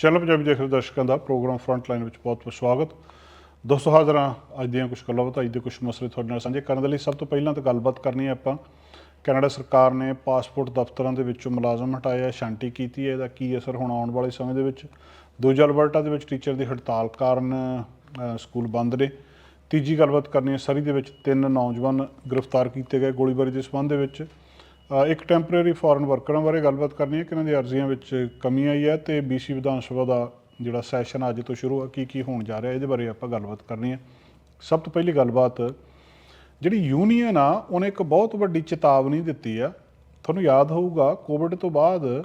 Channel Punjabi ਦੇਖ ਰਹੇ ਦਰਸ਼ਕਾਂ ਦਾ ਪ੍ਰੋਗਰਾਮ ਫਰੰਟ ਲਾਈਨ ਵਿੱਚ ਬਹੁਤ-ਬਹੁਤ ਸਵਾਗਤ। ਦੋਸਤੋ, ਹਾਜ਼ਰ ਹਾਂ ਅੱਜ ਦੀਆਂ ਕੁਝ ਗੱਲਾਂ ਅੱਜ ਦੇ ਕੁਝ ਮਸਲੇ ਤੁਹਾਡੇ ਨਾਲ ਸਾਂਝੇ ਕਰਨ ਦੇ ਲਈ। ਸਭ ਤੋਂ ਪਹਿਲਾਂ ਤਾਂ ਗੱਲਬਾਤ ਕਰਨੀ ਹੈ ਆਪਾਂ। ਕੈਨੇਡਾ ਸਰਕਾਰ ਨੇ ਪਾਸਪੋਰਟ ਦਫ਼ਤਰਾਂ ਦੇ ਵਿੱਚੋਂ ਮੁਲਾਜ਼ਮ ਹਟਾਇਆ ਆ ਸ਼ਾਂਤੀ ਕੀਤੀ ਹੈ, ਇਹਦਾ ਕੀ ਅਸਰ ਹੁਣ ਆਉਣ ਵਾਲੇ ਸਮੇਂ ਦੇ ਵਿੱਚ? ਦੂਜਾ, ਅਲਬਰਟਾ ਦੇ ਵਿੱਚ ਟੀਚਰ ਦੀ ਹੜਤਾਲ ਕਾਰਨ ਸਕੂਲ ਬੰਦ ਨੇ। ਤੀਜੀ, ਗੱਲਬਾਤ ਕਰਨੀ ਹੈ ਸਰੀ ਦੇ ਵਿੱਚ ਤਿੰਨ ਨੌਜਵਾਨ ਗ੍ਰਿਫਤਾਰ ਕੀਤੇ ਗਏ ਗੋਲੀਬਾਰੀ ਦੇ ਸੰਬੰਧ ਦੇ ਵਿੱਚ। ਇੱਕ ਟੈਂਪਰੇਰੀ ਫੋਰਨ ਵਰਕਰਾਂ ਬਾਰੇ ਗੱਲਬਾਤ ਕਰਨੀ ਹੈ ਕਿ ਇਹਨਾਂ ਦੀ ਅਰਜ਼ੀਆਂ ਵਿੱਚ ਕਮੀ ਆਈ ਹੈ ਤੇ BC ਵਿਧਾਨ ਸਭਾ ਦਾ ਜਿਹੜਾ ਸੈਸ਼ਨ ਅੱਜ ਤੋਂ ਸ਼ੁਰੂ ਆ ਕੀ ਕੀ ਹੋਣ ਜਾ ਰਿਹਾ, ਇਹਦੇ ਬਾਰੇ ਆਪਾਂ ਗੱਲਬਾਤ ਕਰਨੀ ਹੈ। ਸਭ ਤੋਂ ਪਹਿਲੀ ਗੱਲਬਾਤ, ਜਿਹੜੀ ਯੂਨੀਅਨ ਆ, ਉਹਨੇ ਇੱਕ ਬਹੁਤ ਵੱਡੀ ਚੇਤਾਵਨੀ ਦਿੱਤੀ ਆ। ਤੁਹਾਨੂੰ ਯਾਦ ਹੋਊਗਾ ਕੋਵਿਡ ਤੋਂ ਬਾਅਦ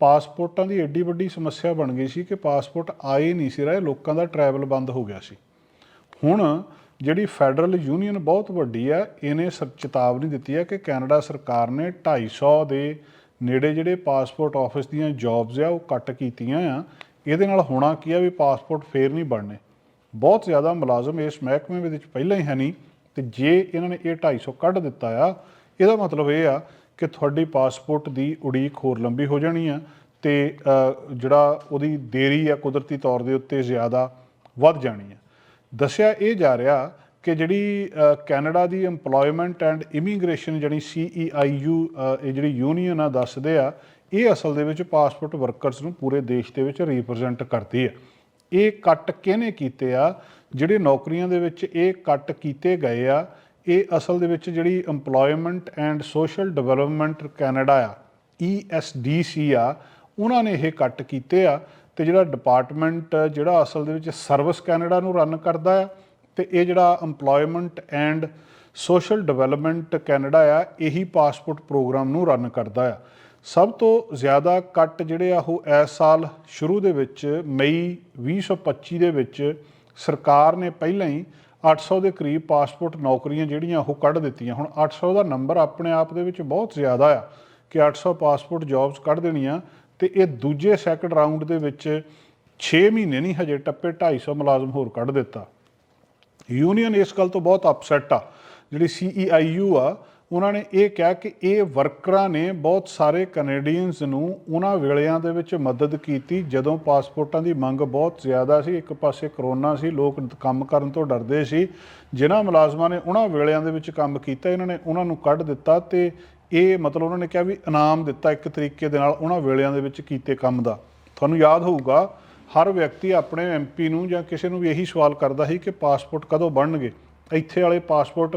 ਪਾਸਪੋਰਟਾਂ ਦੀ ਐਡੀ ਵੱਡੀ ਸਮੱਸਿਆ ਬਣ ਗਈ ਸੀ ਕਿ ਪਾਸਪੋਰਟ ਆਏ ਨਹੀਂ ਸੀ ਰਹੇ, ਲੋਕਾਂ ਦਾ ਟਰੈਵਲ ਬੰਦ ਹੋ ਗਿਆ ਸੀ। ਹੁਣ ਜਿਹੜੀ ਫੈਡਰਲ ਯੂਨੀਅਨ ਬਹੁਤ ਵੱਡੀ ਹੈ, ਇਹਨੇ ਸ- ਚੇਤਾਵਨੀ ਦਿੱਤੀ ਹੈ ਕਿ ਕੈਨੇਡਾ ਸਰਕਾਰ ਨੇ 250 ਦੇ ਨੇੜੇ ਜਿਹੜੇ ਪਾਸਪੋਰਟ ਆਫਿਸ ਦੀਆਂ ਜੌਬਸ ਆ, ਉਹ ਕੱਟ ਕੀਤੀਆਂ ਆ। ਇਹਦੇ ਨਾਲ ਹੋਣਾ ਕੀ ਆ ਵੀ ਪਾਸਪੋਰਟ ਫੇਰ ਨਹੀਂ ਬਣਨੇ। ਬਹੁਤ ਜ਼ਿਆਦਾ ਮੁਲਾਜ਼ਮ ਇਸ ਮਹਿਕਮੇ ਦੇ ਵਿੱਚ ਪਹਿਲਾਂ ਹੀ ਹੈ ਨਹੀਂ, ਤੇ ਜੇ ਇਹਨਾਂ ਨੇ ਇਹ 250 ਕੱਢ ਦਿੱਤਾ ਆ, ਇਹਦਾ ਮਤਲਬ ਇਹ ਆ ਕਿ ਤੁਹਾਡੀ ਪਾਸਪੋਰਟ ਦੀ ਉਡੀਕ ਹੋਰ ਲੰਬੀ ਹੋ ਜਾਣੀ ਆ ਤੇ ਜਿਹੜਾ ਉਹਦੀ ਦੇਰੀ ਆ ਕੁਦਰਤੀ ਤੌਰ ਦੇ ਉੱਤੇ ਜ਼ਿਆਦਾ ਵੱਧ ਜਾਣੀ ਆ। ਦੱਸਿਆ ਇਹ ਜਾ ਰਿਹਾ ਕਿ ਜਿਹੜੀ ਕੈਨੇਡਾ ਦੀ EMPLOYMENT ਐਂਡ ਇਮੀਗ੍ਰੇਸ਼ਨ ਜਿਹੜੀ CEIU ਅ, ਇਹ ਜਿਹੜੀ ਯੂਨੀਅਨ ਆ ਦੱਸਦੇ ਆ ਇਹ ਅਸਲ ਦੇ ਵਿੱਚ ਪਾਸਪੋਰਟ ਵਰਕਰਸ ਨੂੰ ਪੂਰੇ ਦੇਸ਼ ਦੇ ਵਿੱਚ ਰਿਪਰੈਜ਼ੈਂਟ ਕਰਦੀ ਹੈ। ਇਹ ਕੱਟ ਕਿਹਨੇ ਕੀਤੇ ਆ? ਜਿਹੜੇ ਨੌਕਰੀਆਂ ਦੇ ਵਿੱਚ ਇਹ ਕੱਟ ਕੀਤੇ ਗਏ ਆ ਇਹ ਅਸਲ ਦੇ ਵਿੱਚ ਜਿਹੜੀ EMPLOYMENT and social development Canada ਆ ESDC ਆ ਉਹਨਾਂ ਨੇ ਇਹ ਕੱਟ ਕੀਤੇ ਆ। ਤੇ ਜਿਹੜਾ ਡਿਪਾਰਟਮੈਂਟ ਜਿਹੜਾ ਅਸਲ ਦੇ ਵਿੱਚ ਸਰਵਿਸ ਕੈਨੇਡਾ ਨੂੰ ਰਨ ਕਰਦਾ ਆ ਤੇ ਇਹ ਜਿਹੜਾ EMPLOYMENT and social development Canada ਆ, ਇਹੀ ਪਾਸਪੋਰਟ ਪ੍ਰੋਗਰਾਮ ਨੂੰ ਰਨ ਕਰਦਾ ਆ। ਸਭ ਤੋਂ ਜ਼ਿਆਦਾ ਕੱਟ ਜਿਹੜੇ ਆ ਉਹ ਇਸ ਸਾਲ ਸ਼ੁਰੂ ਦੇ ਵਿੱਚ, ਮਈ 2025 ਦੇ ਵਿੱਚ ਸਰਕਾਰ ਨੇ ਪਹਿਲਾਂ ਹੀ 800 ਦੇ ਕਰੀਬ ਪਾਸਪੋਰਟ ਨੌਕਰੀਆਂ ਜਿਹੜੀਆਂ ਉਹ ਕੱਢ ਦਿੱਤੀਆਂ। ਹੁਣ 800 ਦਾ ਨੰਬਰ ਆਪਣੇ ਆਪ ਦੇ ਵਿੱਚ ਬਹੁਤ ਜ਼ਿਆਦਾ ਆ ਕਿ 800 ਪਾਸਪੋਰਟ ਜੌਬਸ ਕੱਢ ਦੇਣੀਆਂ। ਤੇ ਇਹ ਦੂਜੇ ਸੈਕੰਡ ਰਾਉਂਡ ਦੇ ਵਿੱਚ 6 ਮਹੀਨੇ ਨਹੀਂ, ਹਜੇ ਟੱਪੇ 250 ਮੁਲਾਜ਼ਮ ਹੋਰ ਕੱਢ ਦਿੱਤਾ। ਯੂਨੀਅਨ ਇਸ ਗੱਲ ਤੋਂ ਬਹੁਤ ਅਪਸੈਟ ਆ। ਜਿਹੜੀ CEIU ਆ, ਉਹਨਾਂ ਨੇ ਇਹ ਕਿਹਾ ਕਿ ਇਹ ਵਰਕਰਾਂ ਨੇ ਬਹੁਤ ਸਾਰੇ ਕੈਨੇਡੀਅਨਸ ਨੂੰ ਉਹਨਾਂ ਵੇਲਿਆਂ ਦੇ ਵਿੱਚ ਮਦਦ ਕੀਤੀ, ਜਦੋਂ ਪਾਸਪੋਰਟਾਂ ਦੀ ਮੰਗ ਬਹੁਤ ਜ਼ਿਆਦਾ ਸੀ, ਇੱਕ ਪਾਸੇ ਕਰੋਨਾ ਸੀ, ਲੋਕ ਕੰਮ ਕਰਨ ਤੋਂ ਡਰਦੇ ਸੀ। ਜਿਨ੍ਹਾਂ ਮੁਲਾਜ਼ਮਾਂ ਨੇ ਉਹਨਾਂ ਵੇਲਿਆਂ ਦੇ ਵਿੱਚ ਕੰਮ ਕੀਤਾ, ਇਹਨਾਂ ਨੇ ਉਹਨਾਂ ਨੂੰ ਕੱਢ ਦਿੱਤਾ ਤੇ ਇਹ ਮਤਲਬ ਉਹਨਾਂ ਨੇ ਕਿਹਾ ਵੀ ਇਨਾਮ ਦਿੱਤਾ ਇੱਕ ਤਰੀਕੇ ਦੇ ਨਾਲ ਉਹਨਾਂ ਵੇਲਿਆਂ ਦੇ ਵਿੱਚ ਕੀਤੇ ਕੰਮ ਦਾ। ਤੁਹਾਨੂੰ ਯਾਦ ਹੋਊਗਾ, ਹਰ ਵਿਅਕਤੀ ਆਪਣੇ ਐਮਪੀ ਨੂੰ ਜਾਂ ਕਿਸੇ ਨੂੰ ਵੀ ਇਹੀ ਸਵਾਲ ਕਰਦਾ ਸੀ ਕਿ ਪਾਸਪੋਰਟ ਕਦੋਂ ਬਣਨਗੇ। ਇੱਥੇ ਵਾਲੇ ਪਾਸਪੋਰਟ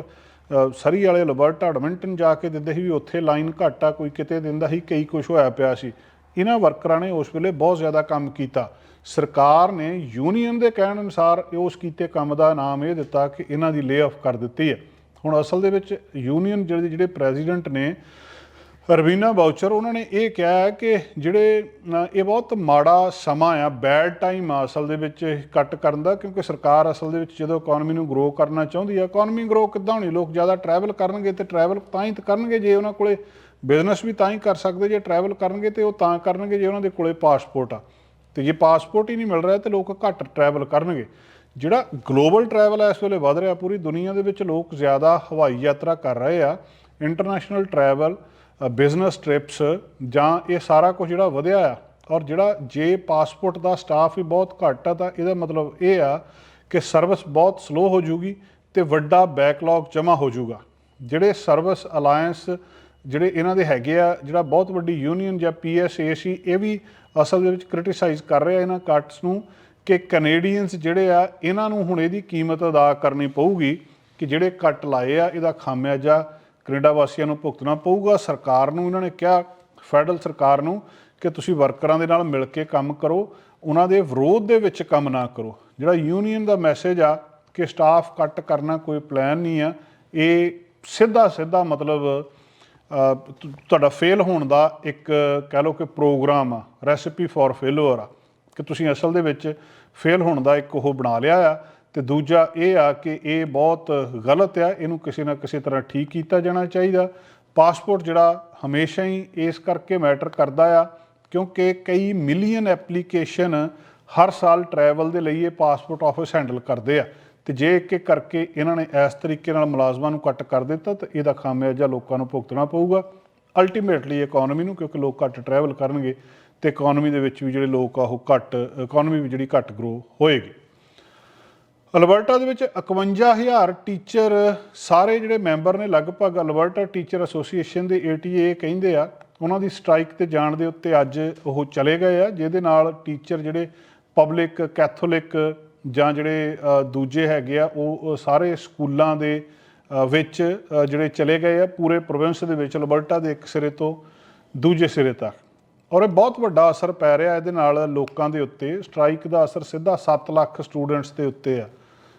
ਸਰੀ ਵਾਲੇ ਲਬਰਟ ਐਡਮਿੰਟਨ ਜਾ ਕੇ ਦਿੰਦੇ ਸੀ ਵੀ ਉੱਥੇ ਲਾਈਨ ਘੱਟ ਆ, ਕੋਈ ਕਿਤੇ ਦਿੰਦਾ ਸੀ, ਕਈ ਕੁਝ ਹੋਇਆ ਪਿਆ ਸੀ। ਇਹਨਾਂ ਵਰਕਰਾਂ ਨੇ ਉਸ ਵੇਲੇ ਬਹੁਤ ਜ਼ਿਆਦਾ ਕੰਮ ਕੀਤਾ। ਸਰਕਾਰ ਨੇ ਯੂਨੀਅਨ ਦੇ ਕਹਿਣ ਅਨੁਸਾਰ ਉਸ ਕੀਤੇ ਕੰਮ ਦਾ ਨਾਮ ਇਹ ਦਿੱਤਾ ਕਿ ਇਹਨਾਂ ਦੀ ਲੇ ਆਫ ਕਰ ਦਿੱਤੀ ਹੈ। ਹੁਣ ਅਸਲ ਦੇ ਵਿੱਚ ਯੂਨੀਅਨ ਜਿਹੜੇ ਜਿਹੜੇ ਪ੍ਰੈਜ਼ੀਡੈਂਟ ਨੇ, ਰਵੀਨਾ ਬਾਊਚਰ, ਉਹਨਾਂ ਨੇ ਇਹ ਕਿਹਾ ਕਿ ਜਿਹੜੇ ਇਹ ਬਹੁਤ ਮਾੜਾ ਸਮਾਂ ਆ ਬੈਡ ਟਾਈਮ ਆ ਅਸਲ ਦੇ ਵਿੱਚ ਕੱਟ ਕਰਨ ਦਾ, ਕਿਉਂਕਿ ਸਰਕਾਰ ਅਸਲ ਦੇ ਵਿੱਚ ਜਦੋਂ ਇਕਨੋਮੀ ਨੂੰ ਗਰੋ ਕਰਨਾ ਚਾਹੁੰਦੀ ਆ ਇਕਨੋਮੀ ਗਰੋ ਕਿੱਦਾਂ ਹੋਣੀ? ਲੋਕ ਜ਼ਿਆਦਾ ਟਰੈਵਲ ਕਰਨਗੇ ਤੇ ਟਰੈਵਲ ਤਾਂ ਹੀ ਕਰਨਗੇ, ਜੇ ਉਹਨਾਂ ਕੋਲੇ ਬਿਜ਼ਨਸ ਵੀ ਤਾਂ ਹੀ ਕਰ ਸਕਦੇ, ਜੇ ਟਰੈਵਲ ਕਰਨਗੇ ਤੇ ਉਹ ਤਾਂ ਕਰਨਗੇ, ਜੇ ਉਹਨਾਂ ਦੇ ਕੋਲੇ ਪਾਸਪੋਰਟ ਆ। ਤੇ ਜੇ ਪਾਸਪੋਰਟ ਹੀ ਨਹੀਂ ਮਿਲ ਰਿਹਾ ਤੇ ਲੋਕ ਘੱਟ ਟਰੈਵਲ ਕਰਨਗੇ। ਜਿਹੜਾ ਗਲੋਬਲ ਟਰੈਵਲ ਇਸ ਵੇਲੇ ਵਧ ਰਿਹਾ, ਪੂਰੀ ਦੁਨੀਆ ਦੇ ਵਿੱਚ ਲੋਕ ਜ਼ਿਆਦਾ ਹਵਾਈ ਯਾਤਰਾ ਕਰ ਰਹੇ ਆ ਇੰਟਰਨੈਸ਼ਨਲ ਟਰੈਵਲ ਬਿਜ਼ਨਸ ਟ੍ਰਿਪਸ ਜਾਂ ਇਹ ਸਾਰਾ ਕੁਝ ਜਿਹੜਾ ਵਧਿਆ ਆ, ਔਰ ਜਿਹੜਾ ਜੇ ਪਾਸਪੋਰਟ ਦਾ ਸਟਾਫ ਵੀ ਬਹੁਤ ਘੱਟ ਆ, ਤਾਂ ਇਹਦਾ ਮਤਲਬ ਇਹ ਆ ਕਿ ਸਰਵਿਸ ਬਹੁਤ ਸਲੋ ਹੋ ਜੂਗੀ ਤੇ ਵੱਡਾ ਬੈਕਲੌਗ ਜਮ੍ਹਾਂ ਹੋ ਜਾਊਗਾ। ਜਿਹੜੇ ਸਰਵਿਸ ਅਲਾਈਅੰਸ ਜਿਹੜੇ ਇਹਨਾਂ ਦੇ ਹੈਗੇ ਆ, ਜਿਹੜਾ ਬਹੁਤ ਵੱਡੀ ਯੂਨੀਅਨ ਜਾਂ ਪੀਐਸਏਸੀ ਇਹ ਵੀ ਅਸਲ ਦੇ ਵਿੱਚ ਕ੍ਰਿਟਿਸਾਈਜ਼ ਕਰ ਰਿਹਾ ਇਹਨਾਂ ਕੱਟਸ ਨੂੰ। ਕਿ ਕੈਨੇਡੀਅਨਸ ਜਿਹੜੇ ਆ, ਇਹਨਾਂ ਨੂੰ ਹੁਣ ਇਹਦੀ ਕੀਮਤ ਅਦਾ ਕਰਨੀ ਪਊਗੀ ਕਿ ਜਿਹੜੇ ਕੱਟ ਲਾਏ ਆ, ਇਹਦਾ ਖਾਮਿਆਜਾ ਕੈਨੇਡਾ ਵਾਸੀਆਂ ਨੂੰ ਭੁਗਤਣਾ ਪਊਗਾ। ਸਰਕਾਰ ਨੂੰ ਇਹਨਾਂ ਨੇ ਕਿਹਾ, ਫੈਡਰਲ ਸਰਕਾਰ ਨੂੰ ਕਿ ਤੁਸੀਂ ਵਰਕਰਾਂ ਦੇ ਨਾਲ ਮਿਲ ਕੇ ਕੰਮ ਕਰੋ, ਉਹਨਾਂ ਦੇ ਵਿਰੋਧ ਦੇ ਵਿੱਚ ਕੰਮ ਨਾ ਕਰੋ। ਜਿਹੜਾ ਯੂਨੀਅਨ ਦਾ ਮੈਸੇਜ ਆ ਕਿ ਸਟਾਫ ਕੱਟ ਕਰਨਾ ਕੋਈ ਪਲਾਨ ਨਹੀਂ ਆ, ਇਹ ਸਿੱਧਾ ਸਿੱਧਾ ਮਤਲਬ ਤੁਹਾਡਾ ਫੇਲ ਹੋਣ ਦਾ ਇੱਕ ਕਹਿ ਲਓ ਕਿ ਪ੍ਰੋਗਰਾਮ ਆ ਰੈਸਿਪੀ ਫਾਰ ਫੇਲੂਅਰ ਆ। ਕਿ ਤੁਸੀਂ ਅਸਲ ਦੇ ਵਿੱਚ ਫੇਲ ਹੋਣ ਦਾ ਇੱਕ ਉਹ ਬਣਾ ਲਿਆ ਆ ਤੇ ਦੂਜਾ ਇਹ ਆ ਕਿ ਇਹ ਬਹੁਤ ਗਲਤ ਆ, ਇਹਨੂੰ ਕਿਸੇ ਨਾ ਕਿਸੇ ਤਰ੍ਹਾਂ ਠੀਕ ਕੀਤਾ ਜਾਣਾ ਚਾਹੀਦਾ। ਪਾਸਪੋਰਟ ਜਿਹੜਾ ਹਮੇਸ਼ਾ ਹੀ ਇਸ ਕਰਕੇ ਮੈਟਰ ਕਰਦਾ ਆ ਕਿਉਂਕਿ ਕਈ ਮਿਲੀਅਨ ਐਪਲੀਕੇਸ਼ਨ ਹਰ ਸਾਲ ਟਰੈਵਲ ਦੇ ਲਈ ਇਹ ਪਾਸਪੋਰਟ ਆਫਿਸ ਹੈਂਡਲ ਕਰਦੇ ਆ। ਤੇ ਜੇ ਇੱਕ ਇੱਕ ਕਰਕੇ ਇਹਨਾਂ ਨੇ ਇਸ ਤਰੀਕੇ ਨਾਲ ਮੁਲਾਜ਼ਮਾਂ ਨੂੰ ਕੱਟ ਕਰ ਦਿੱਤਾ, ਤਾਂ ਇਹਦਾ ਖਾਮਿਆਜਾ ਲੋਕਾਂ ਨੂੰ ਭੁਗਤਣਾ ਪਊਗਾ। ਅਲਟੀਮੇਟਲੀ ਇਕਨੋਮੀ ਨੂੰ ਕਿਉਂਕਿ ਲੋਕ ਘੱਟ ਟਰੈਵਲ ਕਰਨਗੇ। ਤੇ ਇਕਨੋਮੀ ਦੇ ਵਿੱਚ ਵੀ ਜਿਹੜੇ ਲੋਕ ਆ, ਉਹ ਘੱਟ ਇਕਨੋਮੀ ਵੀ ਜਿਹੜੀ ਘੱਟ ਗਰੋ ਹੋਏਗੀ। ਅਲਬਰਟਾ ਦੇ ਵਿੱਚ 51000 ਟੀਚਰ ਸਾਰੇ ਜਿਹੜੇ ਮੈਂਬਰ ਨੇ, ਲਗਭਗ ਅਲਬਰਟਾ ਟੀਚਰ ਐਸੋਸੀਏਸ਼ਨ ਦੇ ATA ਕਹਿੰਦੇ ਆ, ਉਹਨਾਂ ਦੀ ਸਟ੍ਰਾਈਕ ਤੇ ਜਾਣ ਦੇ ਉੱਤੇ ਅੱਜ ਉਹ ਚਲੇ ਗਏ ਆ, ਜਿਹਦੇ ਨਾਲ ਟੀਚਰ ਜਿਹੜੇ ਪਬਲਿਕ ਕੈਥੋਲਿਕ ਜਾਂ ਜਿਹੜੇ ਦੂਜੇ ਹੈਗੇ ਆ, ਉਹ ਸਾਰੇ ਸਕੂਲਾਂ ਦੇ ਵਿੱਚ ਜਿਹੜੇ ਚਲੇ ਗਏ ਆ, ਪੂਰੇ ਪ੍ਰੋਵਿੰਸ ਦੇ ਵਿੱਚ ਅਲਬਰਟਾ ਦੇ ਇੱਕ ਸਿਰੇ ਤੋਂ ਦੂਜੇ ਸਿਰੇ ਤੱਕ। ਔਰ ਇਹ ਬਹੁਤ ਵੱਡਾ ਅਸਰ ਪੈ ਰਿਹਾ ਇਹਦੇ ਨਾਲ ਲੋਕਾਂ ਦੇ ਉੱਤੇ। ਸਟ੍ਰਾਈਕ ਦਾ ਅਸਰ ਸਿੱਧਾ 7 ਲੱਖ ਸਟੂਡੈਂਟਸ ਦੇ ਉੱਤੇ ਆ।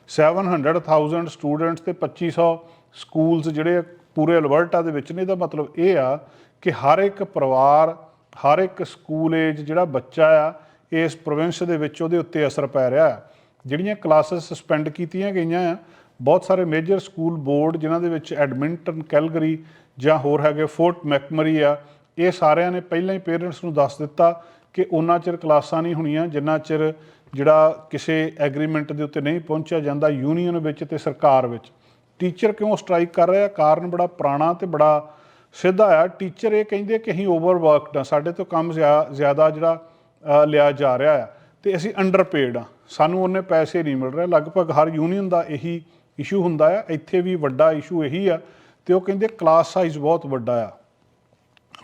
700000 ਸਟੂਡੈਂਟਸ ਤੇ 2500 ਸਕੂਲਸ ਜਿਹੜੇ ਪੂਰੇ ਅਲਬਰਟਾ ਦੇ ਵਿੱਚ ਨੇ। ਇਹਦਾ ਮਤਲਬ ਇਹ ਆ ਕਿ ਹਰ ਇੱਕ ਪਰਿਵਾਰ, ਹਰ ਇੱਕ ਸਕੂਲ ਏਜ ਜਿਹੜਾ ਬੱਚਾ ਆ, ਇਸ ਪ੍ਰੋਵਿੰਸ ਦੇ ਵਿੱਚ ਉਹਦੇ ਉੱਤੇ ਅਸਰ ਪੈ ਰਿਹਾ ਆ। ਜਿਹੜੀਆਂ ਕਲਾਸਿਸ ਸਸਪੈਂਡ ਕੀਤੀਆਂ ਗਈਆਂ ਆ, ਬਹੁਤ ਸਾਰੇ ਮੇਜਰ ਸਕੂਲ ਬੋਰਡ ਜਿਨ੍ਹਾਂ ਦੇ ਵਿੱਚ ਐਡਮਿੰਟਨ ਕੈਲਗਰੀ ਜਾਂ ਹੋਰ ਹੈਗੇ ਫੋਰਟ ਮੈਕਮਰੀ ਆ ਇਹ ਸਾਰਿਆਂ ਨੇ ਪਹਿਲਾਂ ਹੀ ਪੇਰੈਂਟਸ ਨੂੰ ਦੱਸ ਦਿੱਤਾ ਕਿ ਉਹਨਾਂ ਚਿਰ ਕਲਾਸਾਂ ਨਹੀਂ ਹੋਣੀਆਂ, ਜਿੰਨਾ ਚਿਰ ਜਿਹੜਾ ਕਿਸੇ ਐਗਰੀਮੈਂਟ ਦੇ ਉੱਤੇ ਨਹੀਂ ਪਹੁੰਚਿਆ ਜਾਂਦਾ ਯੂਨੀਅਨ ਵਿੱਚ ਤੇ ਸਰਕਾਰ ਵਿੱਚ। ਟੀਚਰ ਕਿਉਂ ਸਟ੍ਰਾਈਕ ਕਰ ਰਿਹਾ? ਕਾਰਨ ਬੜਾ ਪੁਰਾਣਾ ਤੇ ਬੜਾ ਸਿੱਧਾ ਆ। ਟੀਚਰ ਇਹ ਕਹਿੰਦੇ ਕਿ ਅਸੀਂ ਓਵਰਵਰਕਡ ਆ, ਸਾਡੇ ਤੋਂ ਕੰਮ ਜ਼ਿਆ- ਜ਼ਿਆਦਾ ਜਿਹੜਾ ਲਿਆ ਜਾ ਰਿਹਾ ਆ ਤੇ ਅਸੀਂ ਅੰਡਰਪੇਡ ਆ। ਸਾਨੂੰ ਉਹਨੇ ਪੈਸੇ ਨਹੀਂ ਮਿਲ ਰਹੇ। ਲਗਭਗ ਹਰ ਯੂਨੀਅਨ ਦਾ ਇਹੀ ਇਸ਼ੂ ਹੁੰਦਾ ਆ। ਇੱਥੇ ਵੀ ਵੱਡਾ ਇਸ਼ੂ ਇਹੀ ਆ ਤੇ ਉਹ ਕਹਿੰਦੇ ਕਲਾਸ ਸਾਈਜ਼ ਬਹੁਤ ਵੱਡਾ ਆ।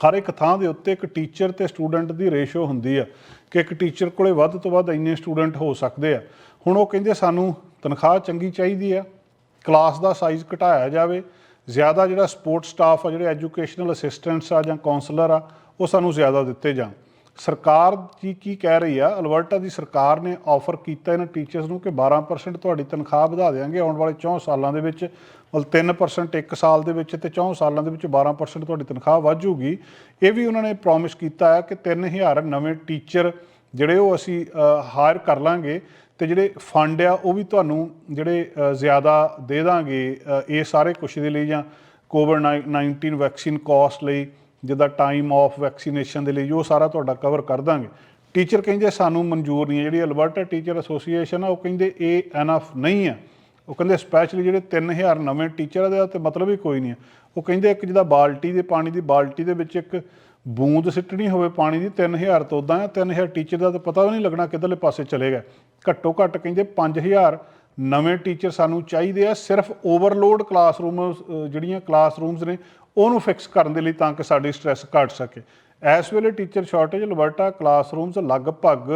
ਹਰ ਇੱਕ ਥਾਂ ਦੇ ਉੱਤੇ ਇੱਕ ਟੀਚਰ ਤੇ ਸਟੂਡੈਂਟ ਦੀ ਰੇਸ਼ੋ ਹੁੰਦੀ ਆ ਕਿ ਇੱਕ ਟੀਚਰ ਕੋਲੇ ਵੱਧ ਤੋਂ ਵੱਧ ਇੰਨੇ ਸਟੂਡੈਂਟ ਹੋ ਸਕਦੇ ਆ। ਹੁਣ ਉਹ ਕਹਿੰਦੇ ਸਾਨੂੰ ਤਨਖਾਹ ਚੰਗੀ ਚਾਹੀਦੀ ਆ ਕਲਾਸ ਦਾ ਸਾਈਜ਼ ਘਟਾਇਆ ਜਾਵੇ, ਜ਼ਿਆਦਾ ਜਿਹੜਾ ਸਪੋਰਟ ਸਟਾਫ ਆ, ਜਿਹੜੇ ਐਜੂਕੇਸ਼ਨਲ ਅਸਿਸਟੈਂਟਸ ਆ ਜਾਂ ਕਾਉਂਸਲਰ ਆ, ਉਹ ਸਾਨੂੰ ਜ਼ਿਆਦਾ ਦਿੱਤੇ ਜਾਣ। ਸਰਕਾਰ ਜੀ ਕੀ ਕਹਿ ਰਹੀ ਆ, ਅਲਬਰਟਾ ਦੀ ਸਰਕਾਰ ਨੇ ਆਫਰ ਕੀਤਾ ਇਹਨਾਂ ਟੀਚਰਸ ਨੂੰ ਕਿ 12% ਤੁਹਾਡੀ ਤਨਖਾਹ ਵਧਾ ਦੇਵਾਂਗੇ ਆਉਣ ਵਾਲੇ 4 ਸਾਲਾਂ ਦੇ ਵਿੱਚ। ਮਤਲਬ 3% ਇੱਕ ਸਾਲ ਦੇ ਵਿੱਚ ਤੇ 4 ਸਾਲਾਂ ਦੇ ਵਿੱਚ 12% ਤੁਹਾਡੀ ਤਨਖਾਹ ਵੱਧ ਜਾਊਗੀ। ਇਹ ਵੀ ਉਹਨਾਂ ਨੇ ਪ੍ਰੋਮਿਸ ਕੀਤਾ ਹੈ ਕਿ 3000 ਨਵੇਂ ਟੀਚਰ ਜਿਹੜੇ ਉਹ ਅਸੀਂ ਹਾਇਰ ਕਰ ਲਾਂਗੇ ਤੇ ਜਿਹੜੇ ਫੰਡ ਆ ਉਹ ਵੀ ਤੁਹਾਨੂੰ ਜਿਹੜੇ ਜ਼ਿਆਦਾ ਦੇ ਦਾਂਗੇ ਇਹ ਸਾਰੇ ਕੁਛ ਦੇ ਲਈ ਜਾਂ ਕੋਵਿਡ 19 ਵੈਕਸੀਨ ਕਾਸਟ ਲਈ, ਜਿੱਦਾਂ ਟਾਈਮ ਆਫ ਵੈਕਸੀਨੇਸ਼ਨ ਦੇ ਲਈ ਉਹ ਸਾਰਾ ਤੁਹਾਡਾ ਕਵਰ ਕਰ ਦਾਂਗੇ। ਟੀਚਰ ਕਹਿੰਦੇ ਸਾਨੂੰ ਮਨਜ਼ੂਰ ਨਹੀਂ ਹੈ। ਜਿਹੜੀ ਅਲਬਰਟਾ ਟੀਚਰ ਐਸੋਸੀਏਸ਼ਨ ਆ, ਉਹ ਕਹਿੰਦੇ ਇਹ ਐਨਫ ਨਹੀਂ ਹੈ। ਉਹ ਕਹਿੰਦੇ ਸਪੈਸ਼ਲੀ ਜਿਹੜੇ 3000 ਨਵੇਂ ਟੀਚਰ ਦਾ ਤੇ ਮਤਲਬ ਹੀ ਕੋਈ ਨਹੀਂ ਹੈ ਉਹ ਕਹਿੰਦੇ ਇੱਕ ਜਿਹਦਾ ਬਾਲਟੀ ਦੇ ਪਾਣੀ ਦੀ ਬਾਲਟੀ ਦੇ ਵਿੱਚ ਇੱਕ ਬੂੰਦ ਸਿੱਟਣੀ ਹੋਵੇ ਪਾਣੀ ਦੀ 3000 ਤੋਂ ਉਦਾਂ ਆ 3000 ਟੀਚਰ ਦਾ ਤਾਂ ਪਤਾ ਵੀ ਨਹੀਂ ਲੱਗਣਾ ਕਿੱਧਰਲੇ ਪਾਸੇ ਚਲੇ ਗਏ। ਘੱਟੋ ਘੱਟ ਕਹਿੰਦੇ 5000 ਨਵੇਂ ਟੀਚਰ ਸਾਨੂੰ ਚਾਹੀਦੇ ਆ ਸਿਰਫ ਓਵਰਲੋਡ ਕਲਾਸਰੂਮ ਜਿਹੜੀਆਂ ਕਲਾਸਰੂਮਸ ਨੇ, ਉਹਨੂੰ ਫਿਕਸ ਕਰਨ ਦੇ ਲਈ ਤਾਂ ਕਿ ਸਾਡੀ ਸਟ੍ਰੈਸ ਘਟ ਸਕੇ। ਇਸ ਵੇਲੇ ਟੀਚਰ ਸ਼ਾਰਟੇਜ ਅਲਬਰਟਾ ਕਲਾਸਰੂਮਸ ਲਗਭਗ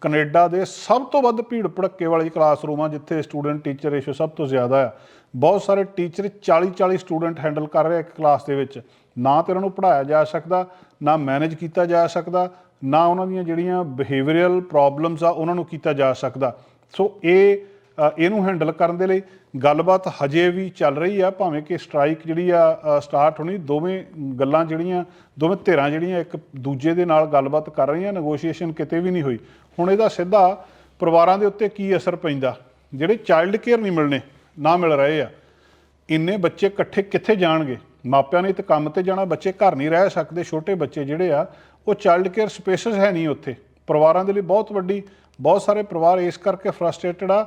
ਕੈਨੇਡਾ ਦੇ ਸਭ ਤੋਂ ਵੱਧ ਭੀੜ ਭੜੱਕੇ ਵਾਲੀ ਕਲਾਸਰੂਮ ਆ ਜਿੱਥੇ ਸਟੂਡੈਂਟ, ਟੀਚਰ ਰੇਸ਼ੋ ਸਭ ਤੋਂ ਜ਼ਿਆਦਾ ਆ ਬਹੁਤ ਸਾਰੇ ਟੀਚਰ 40 40 ਸਟੂਡੈਂਟ ਹੈਂਡਲ ਕਰ ਰਹੇ ਇੱਕ ਕਲਾਸ ਦੇ ਵਿੱਚ। ਨਾ ਤੇ ਉਹਨਾਂ ਨੂੰ ਪੜਾਇਆ ਜਾ ਸਕਦਾ, ਨਾ ਮੈਨੇਜ ਕੀਤਾ ਜਾ ਸਕਦਾ, ਨਾ ਉਹਨਾਂ ਦੀਆਂ ਜਿਹੜੀਆਂ ਬਿਹੇਵੀਅਰਲ ਪ੍ਰੋਬਲਮਸ ਆ, ਉਹਨਾਂ ਨੂੰ ਕੀਤਾ ਜਾ ਸਕਦਾ। ਸੋ ਇਹ ਇਹਨੂੰ ਹੈਂਡਲ ਕਰਨ ਦੇ ਲਈ ਗੱਲਬਾਤ ਹਜੇ ਵੀ ਚੱਲ ਰਹੀ ਆ, ਭਾਵੇਂ ਕਿ ਸਟ੍ਰਾਈਕ ਜਿਹੜੀ ਆ ਸਟਾਰਟ ਹੋਣੀ, ਦੋਵੇਂ ਗੱਲਾਂ ਜਿਹੜੀਆਂ, ਦੋਵੇਂ ਧਿਰਾਂ ਜਿਹੜੀਆਂ ਇੱਕ ਦੂਜੇ ਦੇ ਨਾਲ ਗੱਲਬਾਤ ਕਰ ਰਹੀਆਂ ਨੈਗੋਸ਼ੀਏਸ਼ਨ ਕਿਤੇ ਵੀ ਨਹੀਂ ਹੋਈ। ਹੁਣ ਇਹਦਾ ਸਿੱਧਾ ਪਰਿਵਾਰਾਂ ਦੇ ਉੱਤੇ ਕੀ ਅਸਰ ਪੈਂਦਾ? ਜਿਹੜੇ ਚਾਈਲਡ ਕੇਅਰ ਨਹੀਂ ਮਿਲਣੇ, ਨਾ ਮਿਲ ਰਹੇ ਆ। ਇੰਨੇ ਬੱਚੇ ਇਕੱਠੇ ਕਿੱਥੇ ਜਾਣਗੇ? ਮਾਪਿਆਂ ਨੇ ਤਾਂ ਕੰਮ ਤੇ ਜਾਣਾ, ਬੱਚੇ ਘਰ ਨਹੀਂ ਰਹਿ ਸਕਦੇ, ਛੋਟੇ ਬੱਚੇ ਜਿਹੜੇ ਆ, ਉਹ ਚਾਈਲਡ ਕੇਅਰ ਸਪੇਸਸ ਹੈ ਨਹੀਂ ਉੱਥੇ। ਪਰਿਵਾਰਾਂ ਦੇ ਲਈ ਬਹੁਤ ਵੱਡੀ, ਬਹੁਤ ਸਾਰੇ ਪਰਿਵਾਰ ਇਸ ਕਰਕੇ ਫਰਸਟ੍ਰੇਟਡ ਆ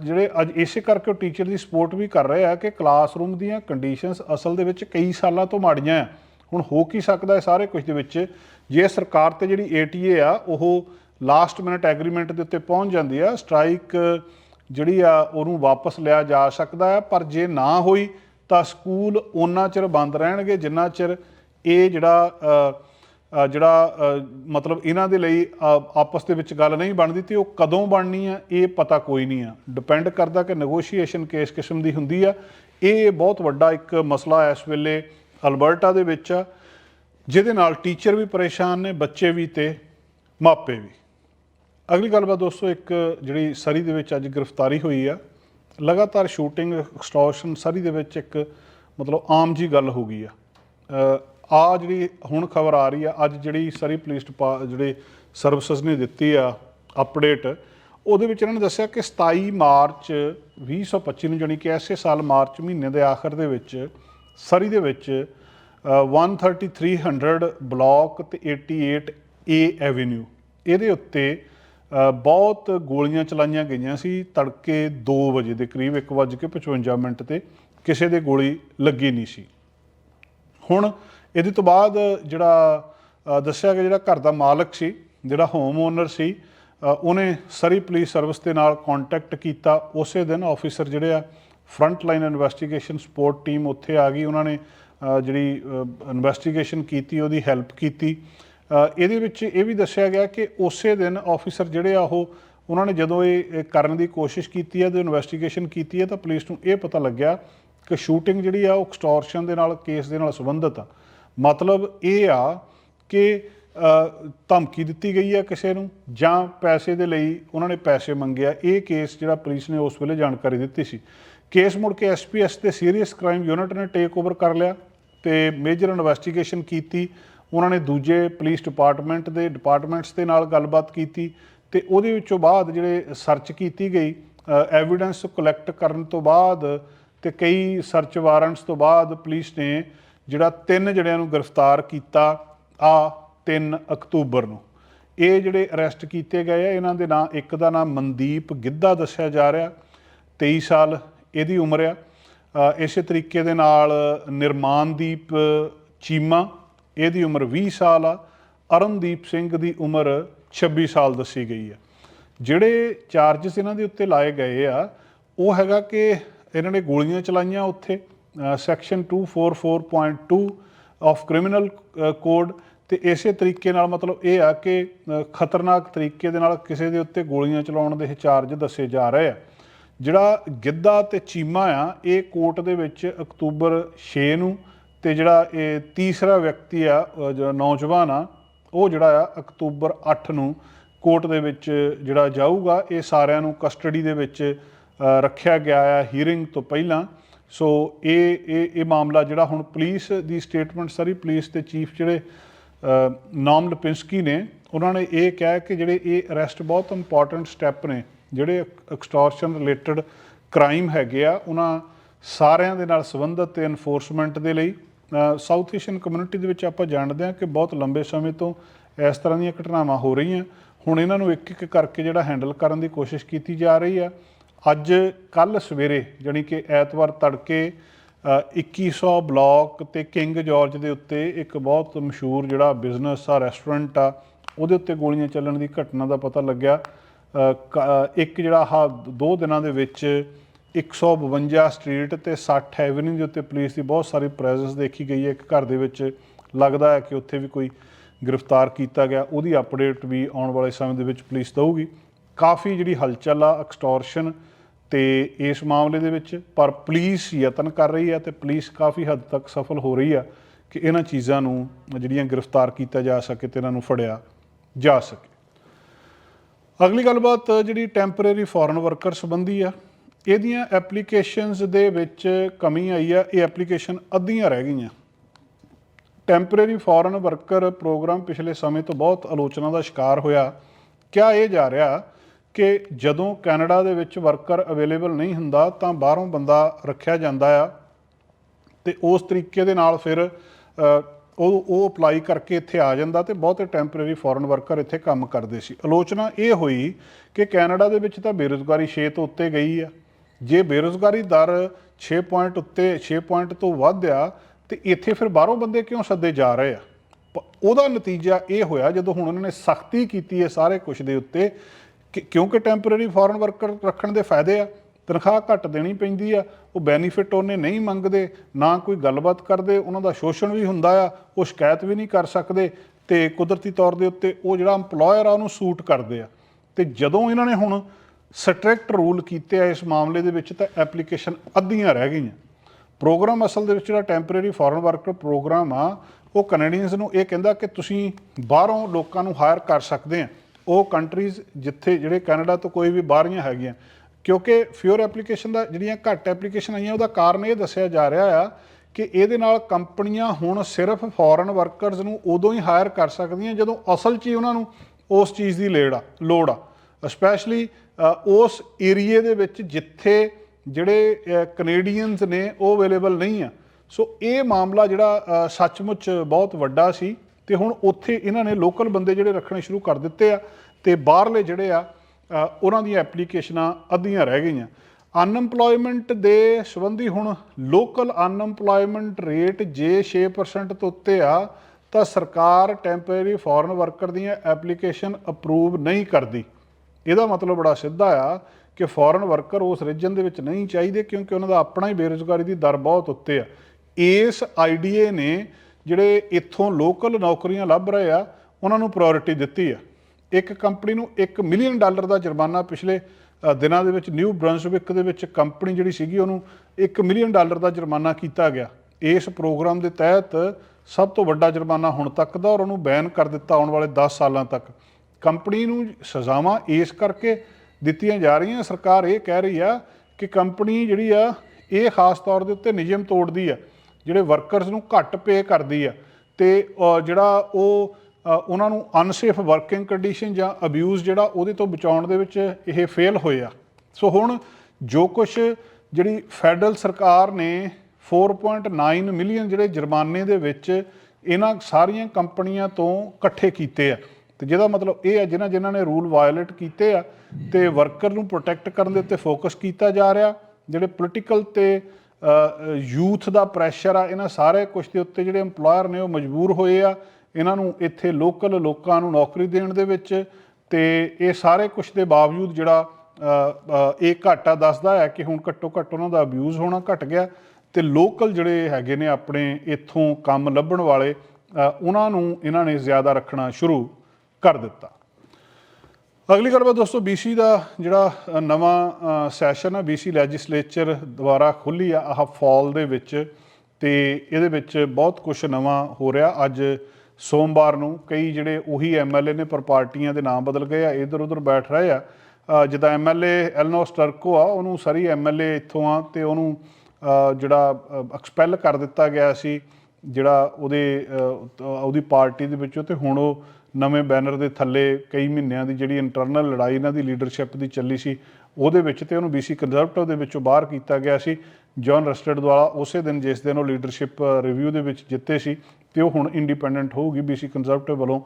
ਜਿਹੜੇ ਅੱਜ ਇਸੇ ਕਰਕੇ ਉਹ ਟੀਚਰ ਦੀ ਸਪੋਰਟ ਵੀ ਕਰ ਰਹੇ ਆ ਕਿ ਕਲਾਸਰੂਮ ਦੀਆਂ ਕੰਡੀਸ਼ਨਸ ਅਸਲ ਦੇ ਵਿੱਚ ਕਈ ਸਾਲਾਂ ਤੋਂ ਮਾੜੀਆਂ ਆ। ਹੁਣ ਹੋ ਕੀ ਸਕਦਾ ਹੈ ਸਾਰੇ ਕੁਝ ਦੇ ਵਿੱਚ? ਜੇ ਸਰਕਾਰ ਤੇ ਜਿਹੜੀ ਏਟੀਏ ਆ, ਉਹ ਲਾਸਟ ਮਿੰਟ ਐਗਰੀਮੈਂਟ ਦੇ ਉੱਤੇ ਪਹੁੰਚ ਜਾਂਦੀ ਆ ਸਟ੍ਰਾਈਕ ਜਿਹੜੀ ਆ, ਉਹਨੂੰ ਵਾਪਸ ਲਿਆ ਜਾ ਸਕਦਾ ਹੈ। ਪਰ ਜੇ ਨਾ ਹੋਈ, ਤਾਂ ਸਕੂਲ ਉਹਨਾਂ ਚਿਰ ਬੰਦ ਰਹਿਣਗੇ ਜਿੰਨਾ ਚਿਰ ਇਹ ਜਿਹੜਾ ਜਿਹੜਾ ਮਤਲਬ ਇਹਨਾਂ ਦੇ ਲਈ ਆਪਸ ਦੇ ਵਿੱਚ ਗੱਲ ਨਹੀਂ ਬਣਦੀ ਤੇ ਉਹ ਕਦੋਂ ਬਣਨੀ ਆ, ਇਹ ਪਤਾ ਕੋਈ ਨਹੀਂ ਆ। ਡਿਪੈਂਡ ਕਰਦਾ ਕਿ ਨੈਗੋਸ਼ੀਏਸ਼ਨ ਕਿਸ ਕਿਸਮ ਦੀ ਹੁੰਦੀ ਆ। ਇਹ ਬਹੁਤ ਵੱਡਾ ਇੱਕ ਮਸਲਾ ਇਸ ਵੇਲੇ ਅਲਬਰਟਾ ਦੇ ਵਿੱਚ ਆ, ਜਿਹਦੇ ਨਾਲ ਟੀਚਰ ਵੀ ਪਰੇਸ਼ਾਨ ਨੇ, ਬੱਚੇ ਵੀ ਤੇ ਮਾਪੇ ਵੀ। ਅਗਲੀ ਗੱਲਬਾਤ ਦੋਸਤੋ, ਇੱਕ ਜਿਹੜੀ ਸਰੀ ਦੇ ਵਿੱਚ ਅੱਜ ਗ੍ਰਿਫਤਾਰੀ ਹੋਈ ਆ, ਲਗਾਤਾਰ ਸ਼ੂਟਿੰਗ ਐਕਸਟੋਰਸ਼ਨ ਸਰੀ ਦੇ ਵਿੱਚ ਇੱਕ ਮਤਲਬ ਆਮ ਜੀ ਗੱਲ ਹੋ ਗਈ ਆ। ਆ ਜਿਹੜੀ ਹੁਣ ਖਬਰ ਆ ਰਹੀ ਆ ਅੱਜ ਜਿਹੜੀ ਸਰੀ ਪੁਲਿਸ ਡਿਪਾ ਜਿਹੜੇ ਸਰਵਿਸਿਜ਼ ਨੇ ਦਿੱਤੀ ਆ ਅਪਡੇਟ ਉਹਦੇ ਵਿੱਚ ਇਹਨਾਂ ਨੇ ਦੱਸਿਆ ਕਿ 27 ਮਾਰਚ 2025 ਨੂੰ ਜਾਣੀ ਕਿ ਐਸੇ ਸਾਲ ਮਾਰਚ ਮਹੀਨੇ ਦੇ ਆਖਰ ਦੇ ਵਿੱਚ ਸਰੀ ਦੇ ਵਿੱਚ ਅ, 13300 ਬਲਾਕ ਤੇ 88 ਏ ਐਵੇਨਿਊ ਇਹਦੇ ਉੱਤੇ ਬਹੁਤ ਗੋਲੀਆਂ ਚਲਾਈਆਂ ਗਈਆਂ ਸੀ ਤੜਕੇ 2 ਵਜੇ ਦੇ ਕਰੀਬ 1:55 ਮਿੰਟ ਤੇ ਕਿਸੇ ਦੇ ਗੋਲੀ ਲੱਗੀ ਨਹੀਂ ਸੀ। ਹੁਣ ਇਹਦੇ ਤੋਂ ਬਾਅਦ ਜਿਹੜਾ ਦੱਸਿਆ ਕਿ ਜਿਹੜਾ ਘਰ ਦਾ ਮਾਲਕ ਸੀ, ਜਿਹੜਾ ਹੋਮ ਓਨਰ ਸੀ ਉਹਨੇ ਸਰੀ ਪੁਲਿਸ ਸਰਵਿਸ ਦੇ ਨਾਲ ਕੰਟੈਕਟ ਕੀਤਾ। ਉਸੇ ਦਿਨ ਆਫੀਸਰ ਜਿਹੜੇ ਆ front line investigation support team ਉੱਥੇ ਆ ਗਈ। ਉਹਨਾਂ ਨੇ ਜਿਹੜੀ ਇਨਵੈਸਟੀਗੇਸ਼ਨ ਕੀਤੀ, ਉਹਦੀ ਹੈਲਪ ਕੀਤੀ। ਇਹਦੇ ਵਿੱਚ ਇਹ ਵੀ ਦੱਸਿਆ ਗਿਆ ਕਿ ਉਸੇ ਦਿਨ ਆਫੀਸਰ ਜਿਹੜੇ ਆ, ਉਹ, ਉਹਨਾਂ ਨੇ ਜਦੋਂ ਇਹ ਇਹ ਕਰਨ ਦੀ ਕੋਸ਼ਿਸ਼ ਕੀਤੀ ਹੈ ਤੇ ਇਨਵੈਸਟੀਗੇਸ਼ਨ ਕੀਤੀ ਹੈ, ਤਾਂ ਪੁਲਿਸ ਨੂੰ ਇਹ ਪਤਾ ਲੱਗਿਆ ਕਿ ਸ਼ੂਟਿੰਗ ਜਿਹੜੀ ਆ, ਉਹ ਐਕਸਟੋਰਸ਼ਨ ਦੇ ਨਾਲ ਕੇਸ ਦੇ ਨਾਲ ਸੰਬੰਧਿਤ ਆ। ਮਤਲਬ ਇਹ ਆ ਕਿ ਧਮਕੀ ਦਿੱਤੀ ਗਈ ਹੈ ਕਿਸੇ ਨੂੰ ਜਾਂ ਪੈਸੇ ਦੇ ਲਈ ਉਹਨਾਂ ਨੇ ਪੈਸੇ ਮੰਗਿਆ। ਇਹ ਕੇਸ ਜਿਹੜਾ ਪੁਲਿਸ ਨੇ ਉਸ ਵੇਲੇ ਜਾਣਕਾਰੀ ਦਿੱਤੀ ਸੀ। ਕੇਸ ਮੁੜ ਕੇ ਐਸਪੀਐਸ ਤੇ ਸੀਰੀਅਸ ਕ੍ਰਾਈਮ ਯੂਨਿਟ ਨੇ ਟੇਕ ਓਵਰ ਕਰ ਲਿਆ ਤੇ ਮੇਜਰ ਇਨਵੈਸਟੀਗੇਸ਼ਨ ਕੀਤੀ। ਉਹਨਾਂ ਨੇ ਦੂਜੇ ਪੁਲਿਸ ਡਿਪਾਰਟਮੈਂਟ ਦੇ ਡਿਪਾਰਟਮੈਂਟਸ ਦੇ ਨਾਲ ਗੱਲਬਾਤ ਕੀਤੀ ਤੇ ਉਹਦੇ ਵਿੱਚੋਂ ਬਾਅਦ ਜਿਹੜੇ ਸਰਚ ਕੀਤੀ ਗਈ ਐਵੀਡੈਂਸ ਕਲੈਕਟ ਕਰਨ ਤੋਂ ਬਾਅਦ ਤੇ ਕਈ ਸਰਚ ਵਾਰੰਟਸ ਤੋਂ ਬਾਅਦ ਪੁਲਿਸ ਨੇ ਜਿਹੜਾ ਤਿੰਨ ਜਣਿਆਂ ਨੂੰ ਗ੍ਰਿਫਤਾਰ ਕੀਤਾ ਆ 3 ਅਕਤੂਬਰ ਨੂੰ। ਇਹ ਜਿਹੜੇ ਅਰੈਸਟ ਕੀਤੇ ਗਏ ਆ ਇਹਨਾਂ ਦੇ ਨਾਂ ਇੱਕ ਦਾ ਨਾਮ ਮਨਦੀਪ ਗਿੱਧਾ ਦੱਸਿਆ ਜਾ ਰਿਹਾ 23 ਸਾਲ ਇਹਦੀ ਉਮਰ ਆ। ਅ, ਇਸੇ ਤਰੀਕੇ ਦੇ ਨਾਲ ਨਿਰਮਾਨਦੀਪ ਚੀਮਾ ਇਹਦੀ ਉਮਰ 20 ਸਾਲ ਆ ਅਰਨਦੀਪ ਸਿੰਘ ਦੀ ਉਮਰ 26 ਸਾਲ ਦੱਸੀ ਗਈ ਆ। ਜਿਹੜੇ ਚਾਰजेस ਇਹਨਾਂ ਦੇ ਉੱਤੇ ਲਾਏ ਗਏ ਆ ਉਹ ਹੈਗਾ ਕਿ ਇਹਨਾਂ ਨੇ ਗੋਲੀਆਂ ਚਲਾਈਆਂ ਉੱਥੇ ਸੈਕਸ਼ਨ 244.2 ਆਫ ਕ੍ਰਿਮੀਨਲ ਕੋਡ ਤੇ ਇਸੇ ਤਰੀਕੇ ਨਾਲ ਮਤਲਬ ਇਹ ਆ ਕਿ ਖਤਰਨਾਕ ਤਰੀਕੇ ਦੇ ਨਾਲ ਕਿਸੇ ਦੇ ਉੱਤੇ ਗੋਲੀਆਂ ਚਲਾਉਣ ਦੇ ਚਾਰਜ ਦੱਸੇ ਜਾ ਰਹੇ ਆ। ਜਿਹੜਾ ਗਿੱਧਾ ਤੇ ਚੀਮਾ ਆ, ਇਹ ਕੋਰਟ ਦੇ ਵਿੱਚ ਅਕਤੂਬਰ 6 ਨੂੰ ਤੇ ਜਿਹੜਾ ਇਹ ਤੀਸਰਾ ਵਿਅਕਤੀ ਆ ਜਿਹੜਾ ਨੌਜਵਾਨ ਆ, ਉਹ ਜਿਹੜਾ ਆ ਅਕਤੂਬਰ 8 ਨੂੰ ਕੋਰਟ ਦੇ ਵਿੱਚ ਜਿਹੜਾ ਜਾਊਗਾ, ਇਹ ਸਾਰਿਆਂ ਨੂੰ ਕਸਟਡੀ ਦੇ ਵਿੱਚ ਰੱਖਿਆ ਗਿਆ ਆ ਹੀਅਰਿੰਗ ਤੋਂ ਪਹਿਲਾਂ। ਸੋ ਇਹ ਇਹ ਇਹ ਮਾਮਲਾ ਜਿਹੜਾ ਹੁਣ ਪੁਲਿਸ ਦੀ ਸਟੇਟਮੈਂਟ ਸਾਰੀ ਪੁਲਿਸ ਦੇ ਚੀਫ ਜਿਹੜੇ ਅ, ਨਾਮ ਲਪਿੰਸਕੀ ਨੇ ਉਹਨਾਂ ਨੇ ਇਹ ਕਿਹਾ ਕਿ ਜਿਹੜੇ ਇਹ ਅਰੈਸਟ ਬਹੁਤ ਇੰਪੋਰਟੈਂਟ ਸਟੈਪ ਨੇ ਜਿਹੜੇ ਐਕਸਟੋਰਸ਼ਨ ਰਿਲੇਟਡ ਕ੍ਰਾਈਮ ਹੈਗੇ ਆ ਉਹਨਾਂ ਸਾਰਿਆਂ ਦੇ ਨਾਲ ਸੰਬੰਧਿਤ ਤੇ ਐਨਫੋਰਸਮੈਂਟ ਦੇ ਲਈ ਸਾਊਥ ਏਸ਼ੀਅਨ ਕਮਿਊਨਿਟੀ ਦੇ ਵਿੱਚ ਆਪਾਂ ਜਾਣਦੇ ਹਾਂ ਕਿ ਬਹੁਤ ਲੰਬੇ ਸਮੇਂ ਤੋਂ ਇਸ ਤਰ੍ਹਾਂ ਦੀਆਂ ਘਟਨਾਵਾਂ ਹੋ ਰਹੀਆਂ। ਹੁਣ ਇਹਨਾਂ ਨੂੰ ਇੱਕ ਇੱਕ ਕਰਕੇ ਜਿਹੜਾ ਹੈਂਡਲ ਕਰਨ ਦੀ ਕੋਸ਼ਿਸ਼ ਕੀਤੀ ਜਾ ਰਹੀ ਆ। ਅੱਜ ਕੱਲ ਸਵੇਰੇ ਜਾਣੀ ਕਿ ਐਤਵਾਰ ਤੜਕੇ ਅ, 2100 ਬਲਾਕ ਤੇ ਕਿੰਗ ਜਾਰਜ ਦੇ ਉੱਤੇ ਇੱਕ ਬਹੁਤ ਮਸ਼ਹੂਰ ਜਿਹੜਾ ਬਿਜ਼ਨਸ ਆ ਰੈਸਟੋਰੈਂਟ ਆ ਉਹਦੇ ਉੱਤੇ ਗੋਲੀਆਂ ਚੱਲਣ ਦੀ ਘਟਨਾ ਦਾ ਪਤਾ ਲੱਗਿਆ। ਕ- ਇੱਕ ਜਿਹੜਾ ਹਾ ਦੋ ਦਿਨਾਂ ਦੇ ਵਿੱਚ 152 ਸਟਰੀਟ ਤੇ 60 ਐਵਨਿਊ ਦੇ ਉੱਤੇ ਪੁਲਿਸ ਦੀ ਬਹੁਤ ਸਾਰੀ ਪ੍ਰੈਜ਼ੈਂਸ ਦੇਖੀ ਗਈ ਹੈ। ਇੱਕ ਘਰ ਦੇ ਵਿੱਚ ਲੱਗਦਾ ਹੈ ਕਿ ਉੱਥੇ ਵੀ ਕੋਈ ਗ੍ਰਿਫਤਾਰ ਕੀਤਾ ਗਿਆ। ਉਹਦੀ ਅਪਡੇਟ ਵੀ ਆਉਣ ਵਾਲੇ ਸਮੇਂ ਦੇ ਵਿੱਚ ਪੁਲਿਸ ਦਊਗੀ। ਕਾਫੀ ਜਿਹੜੀ ਹਲਚਲ ਆ ਐਕਸਟੋਰਸ਼ਨ ਤੇ ਇਸ ਮਾਮਲੇ ਦੇ ਵਿੱਚ, ਪਰ ਪੁਲਿਸ ਯਤਨ ਕਰ ਰਹੀ ਹੈ ਤੇ ਪੁਲਿਸ ਕਾਫੀ ਹੱਦ ਤੱਕ ਸਫਲ ਹੋ ਰਹੀ ਆ ਕਿ ਇਹਨਾਂ ਚੀਜ਼ਾਂ ਨੂੰ ਜਿਹੜੀਆਂ ਗ੍ਰਿਫਤਾਰ ਕੀਤਾ ਜਾ ਸਕੇ ਤੇ ਇਹਨਾਂ ਨੂੰ ਫੜਿਆ ਜਾ ਸਕੇ। ਅਗਲੀ ਗੱਲਬਾਤ ਜਿਹੜੀ ਟੈਂਪਰੇਰੀ ਫੋਰਨ ਵਰਕਰ ਸੰਬੰਧੀ ਆ, ਇਹਦੀਆਂ ਐਪਲੀਕੇਸ਼ਨਸ ਦੇ ਵਿੱਚ ਕਮੀ ਆਈ ਆ, ਇਹ ਐਪਲੀਕੇਸ਼ਨ ਅੱਧੀਆਂ ਰਹਿ ਗਈਆਂ। ਟੈਂਪਰੇਰੀ ਫੋਰਨ ਵਰਕਰ ਪ੍ਰੋਗਰਾਮ ਪਿਛਲੇ ਸਮੇਂ ਤੋਂ ਬਹੁਤ ਆਲੋਚਨਾ ਦਾ ਸ਼ਿਕਾਰ ਹੋਇਆ। ਕਿਹਾ ਇਹ ਜਾ ਰਿਹਾ ਕਿ ਜਦੋਂ ਕੈਨੇਡਾ ਦੇ ਵਿੱਚ ਵਰਕਰ ਅਵੇਲੇਬਲ ਨਹੀਂ ਹੁੰਦਾ ਤਾਂ ਬਾਹਰੋਂ ਬੰਦਾ ਰੱਖਿਆ ਜਾਂਦਾ ਆ ਤੇ ਉਸ ਤਰੀਕੇ ਦੇ ਨਾਲ ਫਿਰ ਉਹ ਉਹ ਅਪਲਾਈ ਕਰਕੇ ਇੱਥੇ ਆ ਜਾਂਦਾ ਤੇ ਬਹੁਤੇ ਟੈਂਪਰੇਰੀ ਫੋਰਨ ਵਰਕਰ ਇੱਥੇ ਕੰਮ ਕਰਦੇ ਸੀ। ਆਲੋਚਨਾ ਇਹ ਹੋਈ ਕਿ ਕੈਨੇਡਾ ਦੇ ਵਿੱਚ ਤਾਂ ਬੇਰੁਜ਼ਗਾਰੀ 6 ਤੋਂ ਉੱਤੇ ਗਈ ਆ। ਜੇ ਬੇਰੁਜ਼ਗਾਰੀ ਦਰ 6 ਪੁਆਇੰਟ ਉੱਤੇ 6 ਪੁਆਇੰਟ ਤੋਂ ਵੱਧ ਆ, ਤੇ ਇੱਥੇ ਫਿਰ ਬਾਹਰੋਂ ਬੰਦੇ ਕਿਉਂ ਸੱਦੇ ਜਾ ਰਹੇ ਆ? ਪ- ਉਹਦਾ ਨਤੀਜਾ ਇਹ ਹੋਇਆ ਜਦੋਂ ਹੁਣ ਉਹਨਾਂ ਨੇ ਸਖਤੀ ਕੀਤੀ ਹੈ ਸਾਰੇ ਕੁਝ ਦੇ ਉੱਤੇ ਕਿਉਂਕਿ ਟੈਂਪਰੇਰੀ ਫੋਰਨ ਵਰਕਰ ਰੱਖਣ ਦੇ ਫਾਇਦੇ ਆ, ਤਨਖਾਹ ਘੱਟ ਦੇਣੀ ਪੈਂਦੀ ਆ, ਉਹ ਬੈਨੀਫਿਟ ਉਹਨੇ ਨਹੀਂ ਮੰਗਦੇ, ਨਾ ਕੋਈ ਗੱਲਬਾਤ ਕਰਦੇ, ਉਹਨਾਂ ਦਾ ਸ਼ੋਸ਼ਣ ਵੀ ਹੁੰਦਾ ਆ, ਉਹ ਸ਼ਿਕਾਇਤ ਵੀ ਨਹੀਂ ਕਰ ਸਕਦੇ ਤੇ ਕੁਦਰਤੀ ਤੌਰ ਦੇ ਉੱਤੇ ਉਹ ਜਿਹੜਾ EMPLOYER ਆ, ਉਹਨੂੰ ਸੂਟ ਕਰਦੇ ਆ। ਤੇ ਜਦੋਂ ਇਹਨਾਂ ਨੇ ਹੁਣ ਸਟ੍ਰਿਕਟ ਰੂਲ ਕੀਤੇ ਆ ਇਸ ਮਾਮਲੇ ਦੇ ਵਿੱਚ, ਤਾਂ ਐਪਲੀਕੇਸ਼ਨ ਅੱਧੀਆਂ ਰਹਿ ਗਈਆਂ। ਪ੍ਰੋਗਰਾਮ ਅਸਲ ਦੇ ਵਿੱਚ ਜਿਹੜਾ ਟੈਂਪਰੇਰੀ ਫੋਰਨ ਵਰਕਰ ਪ੍ਰੋਗਰਾਮ ਆ, ਉਹ ਕੈਨੇਡੀਅਨਸ ਨੂੰ ਇਹ ਕਹਿੰਦਾ ਕਿ ਤੁਸੀਂ ਬਾਹਰੋਂ ਲੋਕਾਂ ਨੂੰ ਹਾਇਰ ਕਰ ਸਕਦੇ ਆ। ਉਹ ਕੰਟਰੀਜ਼ ਜਿੱਥੇ ਜਿਹੜੇ ਕੈਨੇਡਾ ਤੋਂ ਕੋਈ ਵੀ ਬਾਹਰੀਆਂ ਹੈਗੀਆਂ। ਕਿਉਂਕਿ ਫਿਓਰ ਐਪਲੀਕੇਸ਼ਨ ਦਾ ਜਿਹੜੀਆਂ ਘੱਟ ਐਪਲੀਕੇਸ਼ਨ ਆਈਆਂ, ਉਹਦਾ ਕਾਰਨ ਇਹ ਦੱਸਿਆ ਜਾ ਰਿਹਾ ਆ ਕਿ ਇਹਦੇ ਨਾਲ ਕੰਪਨੀਆਂ ਹੁਣ ਸਿਰਫ ਫੋਰਨ ਵਰਕਰਸ ਨੂੰ ਉਦੋਂ ਹੀ ਹਾਇਰ ਕਰ ਸਕਦੀਆਂ ਜਦੋਂ ਅਸਲ 'ਚ ਹੀ ਉਹਨਾਂ ਨੂੰ ਉਸ ਚੀਜ਼ ਦੀ ਲੋੜ ਆ ਲੋੜ ਆ। ਸਪੈਸ਼ਲੀ ਉਸ ਏਰੀਏ ਦੇ ਵਿੱਚ ਜਿੱਥੇ ਜਿਹੜੇ ਕੈਨੇਡੀਅਨਸ ਨੇ ਉਹ ਅਵੇਲੇਬਲ ਨਹੀਂ ਆ। ਸੋ ਇਹ ਮਾਮਲਾ ਜਿਹੜਾ ਸੱਚਮੁੱਚ ਬਹੁਤ ਵੱਡਾ ਸੀ। ਤੇ ਹੁਣ ਉੱਥੇ ਇਹਨਾਂ ਨੇ ਲੋਕਲ ਬੰਦੇ ਜਿਹੜੇ ਰੱਖਣੇ ਸ਼ੁਰੂ ਕਰ ਦਿੱਤੇ ਆ ਤੇ ਬਾਹਰਲੇ ਜਿਹੜੇ ਆ ਉਹਨਾਂ ਦੀਆਂ ਐਪਲੀਕੇਸ਼ਨਾਂ ਅੱਧੀਆਂ ਰਹਿ ਗਈਆਂ। ਅਨਐਮਪਲੋਇਮੈਂਟ ਦੇ ਸੰਬੰਧੀ ਹੁਣ ਲੋਕਲ ਅਨਐਮਪਲੋਇਮੈਂਟ ਰੇਟ ਜੇ 6% ਤੋਂ ਉੱਤੇ ਆ, ਤਾਂ ਸਰਕਾਰ ਟੈਂਪਰੇਰੀ ਫੋਰਨ ਵਰਕਰ ਦੀਆਂ ਐਪਲੀਕੇਸ਼ਨ ਅਪਰੂਵ ਨਹੀਂ ਕਰਦੀ। ਇਹਦਾ ਮਤਲਬ ਬੜਾ ਸਿੱਧਾ ਆ ਕਿ ਫੋਰਨ ਵਰਕਰ ਉਸ ਰੀਜਨ ਦੇ ਵਿੱਚ ਨਹੀਂ ਚਾਹੀਦੇ ਕਿਉਂਕਿ ਉਹਨਾਂ ਦਾ ਆਪਣਾ ਹੀ ਬੇਰੁਜ਼ਗਾਰੀ ਦੀ ਦਰ ਬਹੁਤ ਉੱਤੇ ਆ। ਇਸ ਆਈਡੀਏ ਨੇ ਜਿਹੜੇ ਇੱਥੋਂ ਲੋਕਲ ਨੌਕਰੀਆਂ ਲੱਭ ਰਹੇ ਆ, ਉਹਨਾਂ ਨੂੰ ਪ੍ਰਾਇੋਰਟੀ ਦਿੱਤੀ ਆ। ਇੱਕ ਕੰਪਨੀ ਨੂੰ 1 ਮਿਲੀਅਨ ਡਾਲਰ ਦਾ ਜੁਰਮਾਨਾ ਪਿਛਲੇ ਦਿਨਾਂ ਦੇ ਵਿੱਚ ਨਿਊ ਬ੍ਰੰਸਵਿਕ ਦੇ ਵਿੱਚ ਕੰਪਨੀ ਜਿਹੜੀ ਸੀਗੀ, ਉਹਨੂੰ 1 ਮਿਲੀਅਨ ਡਾਲਰ ਦਾ ਜੁਰਮਾਨਾ ਕੀਤਾ ਗਿਆ। ਇਸ ਪ੍ਰੋਗਰਾਮ ਦੇ ਤਹਿਤ ਸਭ ਤੋਂ ਵੱਡਾ ਜੁਰਮਾਨਾ ਹੁਣ ਤੱਕ ਦਾ ਔਰ ਉਹਨੂੰ ਬੈਨ ਕਰ ਦਿੱਤਾ ਆਉਣ ਵਾਲੇ 10 ਸਾਲਾਂ ਤੱਕ। ਕੰਪਨੀ ਨੂੰ ਸਜ਼ਾਵਾਂ ਇਸ ਕਰਕੇ ਦਿੱਤੀਆਂ ਜਾ ਰਹੀਆਂ। ਸਰਕਾਰ ਇਹ ਕਹਿ ਰਹੀ ਆ ਕਿ ਕੰਪਨੀ ਜਿਹੜੀ ਆ, ਇਹ ਖਾਸ ਤੌਰ ਦੇ ਉੱਤੇ ਨਿਯਮ ਤੋੜਦੀ ਆ। ਜਿਹੜੇ ਵਰਕਰਸ ਨੂੰ ਘੱਟ ਪੇ ਕਰਦੀ ਆ ਤੇ ਜਿਹੜਾ ਉਹ ਉਹਨਾਂ ਨੂੰ ਅਨਸੇਫ ਵਰਕਿੰਗ ਕੰਡੀਸ਼ਨ ਜਾਂ ਅਬਿਊਜ਼ ਜਿਹੜਾ ਉਹਦੇ ਤੋਂ ਬਚਾਉਣ ਦੇ ਵਿੱਚ ਇਹ ਫੇਲ ਹੋਏ ਆ। ਸੋ ਹੁਣ ਜੋ ਕੁਝ ਜਿਹੜੀ ਫੈਡਰਲ ਸਰਕਾਰ ਨੇ 4.9 ਮਿਲੀਅਨ ਜਿਹੜੇ ਜੁਰਮਾਨੇ ਦੇ ਵਿੱਚ ਇਹਨਾਂ ਸਾਰੀਆਂ ਕੰਪਨੀਆਂ ਤੋਂ ਇਕੱਠੇ ਕੀਤੇ ਆ। ਤੇ ਜਿਹਦਾ ਮਤਲਬ ਇਹ ਹੈ ਜਿਨ੍ਹਾਂ ਜਿਨ੍ਹਾਂ ਨੇ ਰੂਲ ਵਾਇਲੇਟ ਕੀਤੇ ਆ ਤੇ ਵਰਕਰ ਨੂੰ ਪ੍ਰੋਟੈਕਟ ਕਰਨ ਦੇ ਉੱਤੇ ਫੋਕਸ ਕੀਤਾ ਜਾ ਰਿਹਾ। ਜਿਹੜੇ ਪੋਲੀਟੀਕਲ ਤੇ ਯੂਥ ਦਾ ਪ੍ਰੈਸ਼ਰ ਆ, ਇਹਨਾਂ ਸਾਰੇ ਕੁਝ ਦੇ ਉੱਤੇ ਜਿਹੜੇ EMPLOYER ਨੇ ਉਹ ਮਜਬੂਰ ਹੋਏ ਆ। ਇਹਨਾਂ ਨੂੰ ਇੱਥੇ ਲੋਕਲ ਲੋਕਾਂ ਨੂੰ ਨੌਕਰੀ ਦੇਣ ਦੇ ਵਿੱਚ ਤੇ ਇਹ ਸਾਰੇ ਕੁਝ ਦੇ ਬਾਵਜੂਦ ਜਿਹੜਾ ਇਹ ਘਾਟਾ ਦੱਸਦਾ ਹੈ ਕਿ ਹੁਣ ਘੱਟੋ ਘੱਟ ਉਹਨਾਂ ਦਾ ਅਬਿਊਜ਼ ਹੋਣਾ ਘਟ ਗਿਆ ਤੇ ਲੋਕਲ ਜਿਹੜੇ ਹੈਗੇ ਨੇ ਆਪਣੇ ਇੱਥੋਂ ਕੰਮ ਲੱਭਣ ਵਾਲੇ ਉਹਨਾਂ ਨੂੰ ਇਹਨਾਂ ਨੇ ਜ਼ਿਆਦਾ ਰੱਖਣਾ ਸ਼ੁਰੂ ਕਰ ਦਿੱਤਾ। ਅਗਲੀ ਗੱਲਬਾਤ ਦੋਸਤੋ BC ਦਾ ਜਿਹੜਾ ਨਵਾਂ ਸੈਸ਼ਨ ਆ BC ਲੈਜਿਸਲੇਚਰ ਦੁਆਰਾ ਖੁੱਲੀ ਆ ਆਹ ਫਾਲ ਦੇ ਵਿੱਚ। ਤੇ ਇਹਦੇ ਵਿੱਚ ਬਹੁਤ ਕੁਝ ਨਵਾਂ ਹੋ ਰਿਹਾ। ਅੱਜ ਸੋਮਵਾਰ ਨੂੰ ਕਈ ਜਿਹੜੇ ਉਹੀ ਐਮਐਲਏ ਨੇ ਪਰ ਪਾਰਟੀਆਂ ਦੇ ਨਾਮ ਬਦਲ ਗਏ ਆ ਇਧਰ ਉਧਰ ਬੈਠ ਰਹੇ ਆ। ਅ, ਜਿੱਦਾਂ ਐਮਐਲਏ ਐਲਨੋਸ ਟਰਕੋ ਆ ਉਹਨੂੰ ਸਰੀ ਐਮਐਲਏ ਇੱਥੋਂ ਆ ਤੇ ਉਹਨੂੰ ਜਿਹੜਾ ਐਕਸਪੈਲ ਕਰ ਦਿੱਤਾ ਗਿਆ ਸੀ ਜਿਹੜਾ ਉਹਦੇ ਉਹਦੀ ਪਾਰਟੀ ਦੇ ਵਿੱਚੋਂ ਤੇ ਹੁਣ ਉਹ ਨਵੇਂ ਬੈਨਰ ਦੇ ਥੱਲੇ ਕਈ ਮਹੀਨਿਆਂ ਦੀ ਜਿਹੜੀ ਇੰਟਰਨਲ ਲੜਾਈ ਇਹਨਾਂ ਦੀ ਲੀਡਰਸ਼ਿਪ ਦੀ ਚੱਲੀ ਸੀ, ਉਹਦੇ ਵਿੱਚ ਤੇ ਉਹਨੂੰ BC ਕੰਜ਼ਰਵੇਟਿਵ ਦੇ ਵਿੱਚੋਂ ਬਾਹਰ ਕੀਤਾ ਗਿਆ ਸੀ। ਜੌਨ ਰਸਟਡ ਦੁਆਰਾ ਉਸੇ ਦਿਨ ਜਿਸ ਦਿਨ ਉਹ ਲੀਡਰਸ਼ਿਪ ਰਿਵਿਊ ਦੇ ਵਿੱਚ ਜਿੱਤੇ ਸੀ ਤੇ ਉਹ ਹੁਣ ਇੰਡੀਪੈਂਡੈਂਟ ਹੋਊਗੀ BC ਕੰਜ਼ਰਵੇਟਿਵ ਵੱਲੋਂ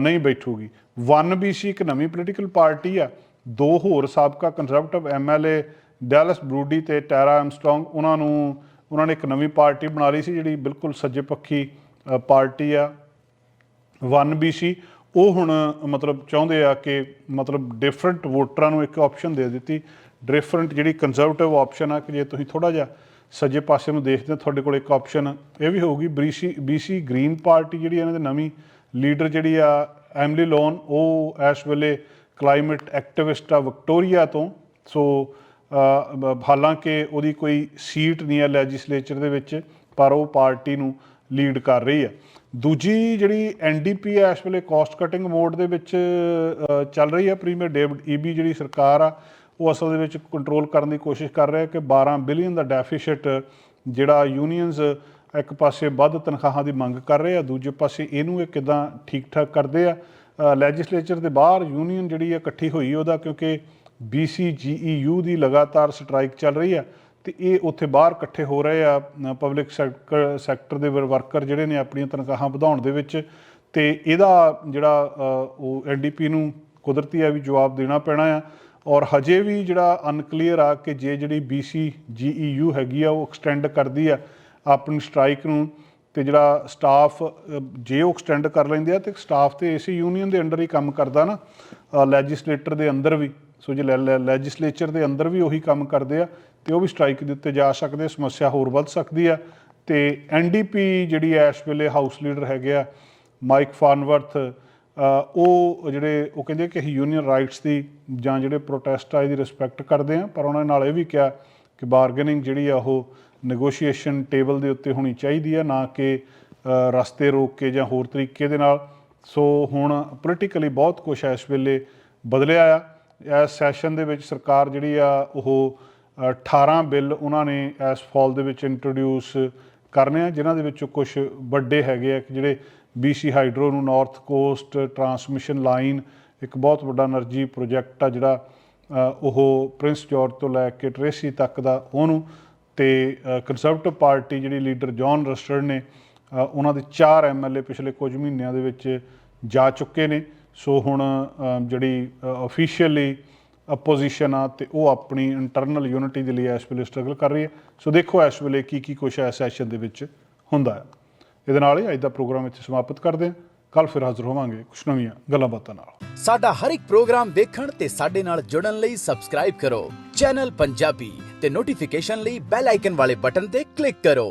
ਨਹੀਂ ਬੈਠੂਗੀ। 1BC ਇੱਕ ਨਵੀਂ ਪੋਲੀਟੀਕਲ ਪਾਰਟੀ ਆ, ਦੋ ਹੋਰ ਸਾਬਕਾ ਕੰਜ਼ਰਵੇਟਿਵ ਐਮਐਲਏ ਡੈਲਸ ਬਰੂਡੀ ਤੇ ਟੈਰਾ ਐਮਸਟਰੋਂਗ ਉਹਨਾਂ ਨੂੰ, ਉਹਨਾਂ ਨੇ ਇੱਕ ਨਵੀਂ ਪਾਰਟੀ ਬਣਾ ਲਈ ਸੀ, ਜਿਹੜੀ ਬਿਲਕੁਲ ਸੱਜੇ ਪੱਖੀ ਪਾਰਟੀ ਆ। 1BC ਉਹ ਹੁਣ ਮਤਲਬ ਚਾਹੁੰਦੇ ਆ ਕਿ ਮਤਲਬ ਡਿਫਰੈਂਟ ਵੋਟਰਾਂ ਨੂੰ ਇੱਕ ਆਪਸ਼ਨ ਦੇ ਦਿੱਤੀ। ਡਿਫਰੈਂਟ ਜਿਹੜੀ ਕੰਜ਼ਰਵੇਟਿਵ ਆਪਸ਼ਨ ਆ ਕਿ ਜੇ ਤੁਸੀਂ ਥੋੜਾ ਜਿਹਾ ਸੱਜੇ ਪਾਸੇ ਨੂੰ ਦੇਖਦੇ ਹੋ, ਤੁਹਾਡੇ ਕੋਲ ਇੱਕ ਆਪਸ਼ਨ ਇਹ ਵੀ ਹੋਊਗੀ BC BC ਗ੍ਰੀਨ ਪਾਰਟੀ ਜਿਹੜੀ ਇਹਨਾਂ ਦੇ ਨਵੀਂ ਲੀਡਰ ਜਿਹੜੀ ਆ ਐਮਲੀ ਲੋਨ ਉਹ ਇਸ ਵੇਲੇ ਕਲਾਈਮੇਟ ਐਕਟਿਵਿਸਟ ਆ ਵਿਕਟੋਰੀਆ ਤੋਂ। ਸੋ ਹਾਲਾਂਕਿ ਉਹਦੀ ਕੋਈ ਸੀਟ ਨਹੀਂ ਹੈ ਲੈਜਿਸਲੇਚਰ ਦੇ ਵਿੱਚ, ਪਰ ਉਹ ਪਾਰਟੀ ਨੂੰ ਲੀਡ ਕਰ ਰਹੀ ਹੈ ਦੂਜੀ ਜਿਹੜੀ ਐਨਡੀਪੀ ਹੈ ਇਸ ਵੇਲੇ ਕਾਸਟ ਕਟਿੰਗ ਮੋਡ ਦੇ ਵਿੱਚ ਚੱਲ ਰਹੀ ਹੈ ਪ੍ਰੀਮੀਅਰ ਡੇਵਿਡ ਈਬੀ ਜਿਹੜੀ ਸਰਕਾਰ ਆ, ਉਹ ਅਸਲ ਦੇ ਵਿੱਚ ਕੰਟਰੋਲ ਕਰਨ ਦੀ ਕੋਸ਼ਿਸ਼ ਕਰ ਰਿਹਾ ਕਿ 12 ਬਿਲੀਅਨ ਦਾ ਡੈਫੀਸਿਟ ਜਿਹੜਾ ਯੂਨੀਅਨਸ ਇੱਕ ਪਾਸੇ ਵੱਧ ਤਨਖਾਹਾਂ ਦੀ ਮੰਗ ਕਰ ਰਹੇ ਆ, ਦੂਜੇ ਪਾਸੇ ਇਹਨੂੰ ਇਹ ਕਿਦਾਂ ਠੀਕ ਠਾਕ ਕਰਦੇ ਆ? ਲੈਜਿਸਲੇਚਰ ਦੇ ਬਾਹਰ ਯੂਨੀਅਨ ਜਿਹੜੀ ਹੈ ਇਕੱਠੀ ਹੋਈ ਉਹਦਾ ਕਿਉਂਕਿ BCGEU ਦੀ ਲਗਾਤਾਰ ਸਟ੍ਰਾਈਕ ਚੱਲ ਰਹੀ ਆ ਤੇ ਇਹ ਉੱਥੇ ਬਾਹਰ ਇਕੱਠੇ ਹੋ ਰਹੇ ਆ ਪਬਲਿਕ ਸੈਕਟਰ ਦੇ ਵਰਕਰ ਜਿਹੜੇ ਨੇ ਆਪਣੀਆਂ ਤਨਖਾਹਾਂ ਵਧਾਉਣ ਦੇ ਵਿੱਚ ਤੇ ਇਹਦਾ ਜਿਹੜਾ ਅ, ਉਹ ਐਨਡੀਪੀ ਨੂੰ ਕੁਦਰਤੀ ਆ ਵੀ ਜਵਾਬ ਦੇਣਾ ਪੈਣਾ ਆ ਔਰ ਹਜੇ ਵੀ ਜਿਹੜਾ ਅਨਕਲੀਅਰ ਆ ਕਿ ਜੇ ਜਿਹੜੀ BCGEU ਹੈਗੀ ਆ ਉਹ ਐਕਸਟੈਂਡ ਕਰਦੀ ਆ ਆਪਣੀ ਸਟ੍ਰਾਈਕ ਨੂੰ ਤੇ ਜਿਹੜਾ ਸਟਾਫ ਜੇ ਉਹ ਐਕਸਟੈਂਡ ਕਰ ਲੈਂਦੇ ਆ ਤੇ ਸਟਾਫ ਤੇ ਇਸੇ ਯੂਨੀਅਨ ਦੇ ਅੰਡਰ ਹੀ ਕੰਮ ਕਰਦਾ ਨਾ ਲੈਜਿਸਲੇਟਰ ਦੇ ਅੰਦਰ ਵੀ ਸੋ ਜੇ ਲੈਜਿਸਲੇਚਰ ਦੇ ਅੰਦਰ ਵੀ ਉਹੀ ਕੰਮ ਕਰਦੇ ਆ ਤੇ ਉਹ ਵੀ ਸਟ੍ਰਾਈਕ ਦੇ ਉੱਤੇ ਜਾ ਸਕਦੇ ਸਮੱਸਿਆ ਹੋਰ ਵੱਧ ਸਕਦੀ ਆ। ਤੇ ਐਨਡੀਪੀ ਜਿਹੜੀ ਐ ਇਸ ਵੇਲੇ ਹਾਊਸ ਲੀਡਰ ਹੈਗੇ ਆ, ਮਾਈਕ ਫਾਨਵਰਥ ਉਹ ਜਿਹੜੇ, ਉਹ ਕਹਿੰਦੇ ਕਿ ਅਸੀਂ ਯੂਨੀਅਨ ਰਾਈਟਸ ਦੀ ਜਾਂ ਜਿਹੜੇ ਪ੍ਰੋਟੈਸਟ ਆ, ਇਹਦੀ ਰਿਸਪੈਕਟ ਕਰਦੇ ਆ, ਪਰ ਉਹਨਾਂ ਨਾਲ ਇਹ ਵੀ ਕਿਹਾ ਕਿ ਬਾਰਗੇਨਿੰਗ ਜਿਹੜੀ ਆ, ਉਹ ਨੈਗੋਸ਼ੀਏਸ਼ਨ ਟੇਬਲ ਦੇ ਉੱਤੇ ਹੋਣੀ ਚਾਹੀਦੀ ਆ, ਨਾ ਕਿ ਰਸਤੇ ਰੋਕ ਕੇ ਜਾਂ ਹੋਰ ਤਰੀਕੇ ਦੇ ਨਾਲ। ਸੋ ਹੁਣ ਪੋਲੀਟੀਕਲੀ ਬਹੁਤ ਕੁਝ ਇਸ ਵੇਲੇ ਬਦਲਿਆ ਆ। ਇਸ ਸੈਸ਼ਨ ਦੇ ਵਿੱਚ ਸਰਕਾਰ ਜਿਹੜੀ ਆ, ਉਹ 18 ਬਿੱਲ ਉਹਨਾਂ ਨੇ ਇਸ ਫਾਲ ਦੇ ਵਿੱਚ ਇੰਟਰੋਡਿਊਸ ਕਰਨੇ ਆ, ਜਿਨ੍ਹਾਂ ਦੇ ਵਿੱਚੋਂ ਕੁਝ ਵੱਡੇ ਹੈਗੇ ਆ ਜਿਹੜੇ BC ਹਾਈਡਰੋ ਨੂੰ ਨਾਰਥ ਕੋਸਟ ਟਰਾਂਸਮਿਸ਼ਨ ਲਾਈਨ ਇੱਕ ਬਹੁਤ ਵੱਡਾ એનર્ਜੀ ਪ੍ਰੋਜੈਕਟ ਆ ਜਿਹੜਾ ਉਹ ਪ੍ਰਿੰਸ ਜਾਰਜ ਤੋਂ ਲੈ ਕੇ ਟ੍ਰੇਸੀ ਤੱਕ ਦਾ ਉਹਨੂੰ ਤੇ ਕੰਜ਼ਰਵੇਟਿਵ ਪਾਰਟੀ ਜਿਹੜੀ ਲੀਡਰ ਜੌਨ ਰਸਟਰ ਨੇ ਉਹਨਾਂ ਦੇ 4 ਐਮਐਲਏ ਪਿਛਲੇ ਕੁਝ ਮਹੀਨਿਆਂ ਦੇ ਵਿੱਚ ਜਾ ਚੁੱਕੇ ਨੇ। ਸੋ ਹੁਣ ਜਿਹੜੀ ਅਫੀਸ਼ੀਅਲੀ ਅਪੋਜੀਸ਼ਨ ਆ ਤੇ ਉਹ ਆਪਣੀ ਇੰਟਰਨਲ ਯੂਨਿਟੀ ਦੇ ਲਈ ਇਸ ਵੇਲੇ ਸਟਰਗਲ ਕਰ ਰਹੀ ਹੈ। ਸੋ ਦੇਖੋ ਇਸ ਵੇਲੇ ਕੀ ਕੀ ਕੁਛ ਹੈ ਸੈਸ਼ਨ ਦੇ ਵਿੱਚ ਹੁੰਦਾ ਹੈ। ਇਹਦੇ ਨਾਲ ਹੀ ਅੱਜ ਦਾ ਪ੍ਰੋਗਰਾਮ ਇੱਥੇ ਸਮਾਪਤ ਕਰਦੇ ਹਾਂ। ਕੱਲ ਫਿਰ ਹਾਜ਼ਰ ਹੋਵਾਂਗੇ ਕੁਝ ਨਵੀਆਂ ਗੱਲਾਂ ਬਾਤਾਂ ਨਾਲ। ਸਾਡਾ ਹਰ ਇੱਕ ਪ੍ਰੋਗਰਾਮ ਦੇਖਣ ਤੇ ਸਾਡੇ ਨਾਲ ਜੁੜਨ ਲਈ ਸਬਸਕ੍ਰਾਈਬ ਕਰੋ। ਚੈਨਲ ਪੰਜਾਬੀ ਤੇ ਨੋਟੀਫਿਕੇਸ਼ਨ ਲਈ ਬੈਲ ਆਈਕਨ ਵਾਲੇ ਬਟਨ ਤੇ ਕਲਿੱਕ ਕਰੋ।